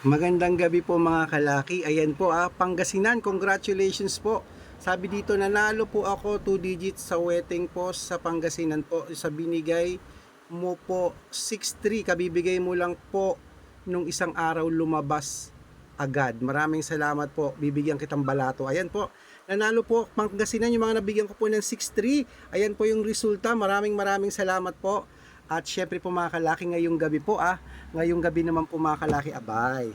Magandang gabi po mga kalaki. Ayan po ah, Pangasinan, congratulations po. Sabi dito nanalo po ako 2 digits sa wedding po sa Pangasinan po. Sa binigay mo po 6-3. Kabibigay mo lang po nung isang araw lumabas agad. Maraming salamat po. Bibigyan kitang balato. Ayan po. Nanalo po Pangasinan yung mga nabigyan ko po ng 6-3. Ayan po yung resulta. Maraming maraming salamat po. At syempre po mga kalaki ngayong gabi po ah. Ngayong gabi naman po mga kalaki abay.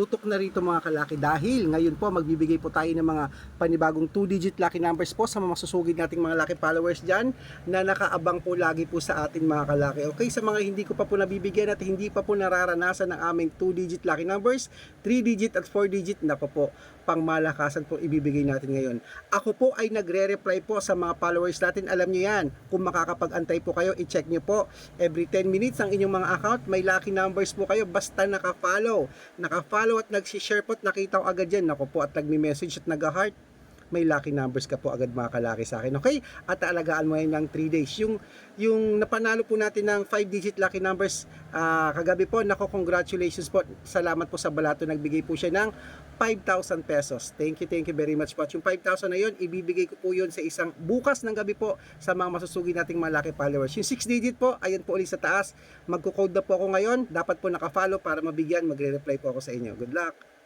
Tutok na rito mga kalaki dahil ngayon po magbibigay po tayo ng mga panibagong 2-digit lucky numbers po sa mga masusugid nating mga lucky followers dyan na nakaabang po lagi po sa atin mga kalaki. Okay, sa mga hindi ko pa po nabibigyan at hindi pa po nararanasan ng aming 2-digit lucky numbers, 3-digit at 4-digit na po po pangmalakasan po ibibigay natin ngayon. Ako po ay nagre-reply po sa mga followers natin. Alam nyo yan, kung makakapag-antay po kayo, i-check nyo po. Every 10 minutes ang inyong mga account, may lucky numbers po kayo basta naka-follow. Naka-follow at nag-share po at nakita ko agad yan. Ako po at nagme-message at nag-heart may lucky numbers ka po agad mga kalaki sa akin. Okay? At alagaan mo yan ng 3 days. Yung, yung napanalo po natin ng 5-digit lucky numbers ah, kagabi po, nako congratulations po. Salamat po sa balato. Nagbigay po siya ng 5,000 pesos. Thank you, thank you very much po. At yung 5,000 na yun, ibibigay ko po yun sa isang bukas ng gabi po sa mga masusugi nating mga lucky followers. Yung 6 digit po, ayan po ulit sa taas. Magko-code na po ako ngayon. Dapat po naka-follow para mabigyan. Magre-reply po ako sa inyo. Good luck!